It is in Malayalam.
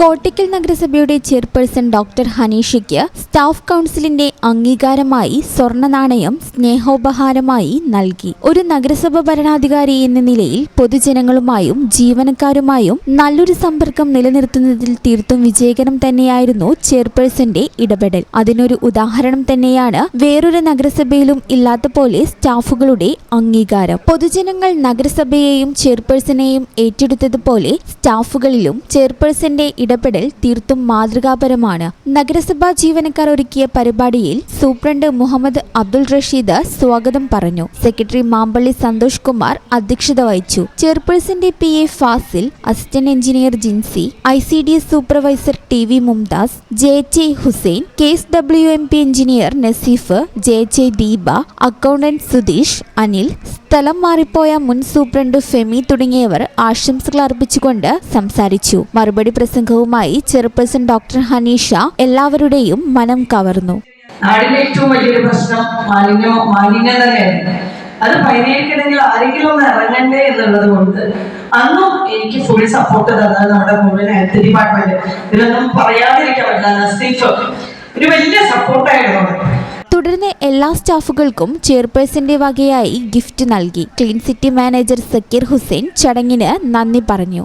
കോട്ടയ്ക്കൽ നഗരസഭയുടെ ചെയർപേഴ്സൺ ഡോക്ടർ ഹനീഷയ്ക്ക് സ്റ്റാഫ് കൗൺസിലിന്റെ അംഗീകാരമായി സ്വർണ നാണയം സ്നേഹോപഹാരമായി നൽകി. ഒരു നഗരസഭ ഭരണാധികാരി എന്ന നിലയിൽ പൊതുജനങ്ങളുമായും ജീവനക്കാരുമായും നല്ലൊരു സമ്പർക്കം നിലനിർത്തുന്നതിൽ തീർത്തും വിജയകരം തന്നെയായിരുന്നു ചെയർപേഴ്സന്റെ ഇടപെടൽ. അതിനൊരു ഉദാഹരണം തന്നെയാണ് വേറൊരു നഗരസഭയിലും ഇല്ലാത്ത പോലെ സ്റ്റാഫുകളുടെ അംഗീകാരം. പൊതുജനങ്ങൾ നഗരസഭയെയും ചെയർപേഴ്സണെയും ഏറ്റെടുത്തതുപോലെ സ്റ്റാഫുകളിലും ചെയർപേഴ്സന്റെ ഇടപെടൽ തീർത്തും മാതൃകാപരമാണ്. നഗരസഭാ ജീവനക്കാർ ഒരുക്കിയ പരിപാടിയിൽ സൂപ്രണ്ട് മുഹമ്മദ് അബ്ദുൾ റഷീദ് സ്വാഗതം പറഞ്ഞു. സെക്രട്ടറി മാമ്പള്ളി സന്തോഷ് കുമാർ അധ്യക്ഷത വഹിച്ചു. ചെയർപേഴ്സന്റെ P A Fazil assistant engineer Jincy I C D S supervisor T V Mumtaz J T Hussain K S W M P engineer Naseef J J Deepa accountant Sudheesh Anil സ്ഥലം മാറിപ്പോയ മുൻ സൂപ്രണ്ട് ഫെമി തുടങ്ങിയവർ ആശംസകൾ അർപ്പിച്ചുകൊണ്ട് സംസാരിച്ചു. മറുപടി പ്രസംഗവുമായി ചെയർപേഴ്സൺ ഡോക്ടർ ഹനീഷ എല്ലാവരുടെയും മനം കവർന്നു. നാടിന്റെ ഏറ്റവും വലിയൊരു പ്രശ്നം മാലിന്യം മാലിന്യം തന്നെയായിരുന്നു. അത് പരിഹരിക്കണമെങ്കിൽ ആരെങ്കിലും ഒന്ന് ഇറങ്ങണ്ടേ എന്നുള്ളത് കൊണ്ട് അന്നും എനിക്ക് ഫുൾ സപ്പോർട്ട് തന്നത് നമ്മുടെ മുഴുവൻ ഹെൽത്ത് ഡിപ്പാർട്ട്മെന്റ് ഇതിലൊന്നും പറയാതിരിക്കാൻ പറ്റില്ല നസീഫ് ഒരു വലിയ സപ്പോർട്ടായിരുന്നു അവിടെ തുടർന്ന് എല്ലാ സ്റ്റാഫുകൾക്കും ചെയർപേഴ്സന്റെ വകയായി ഗിഫ്റ്റ് നൽകി. Clean city manager Zakir Hussain ചടങ്ങിന് നന്ദി പറഞ്ഞു.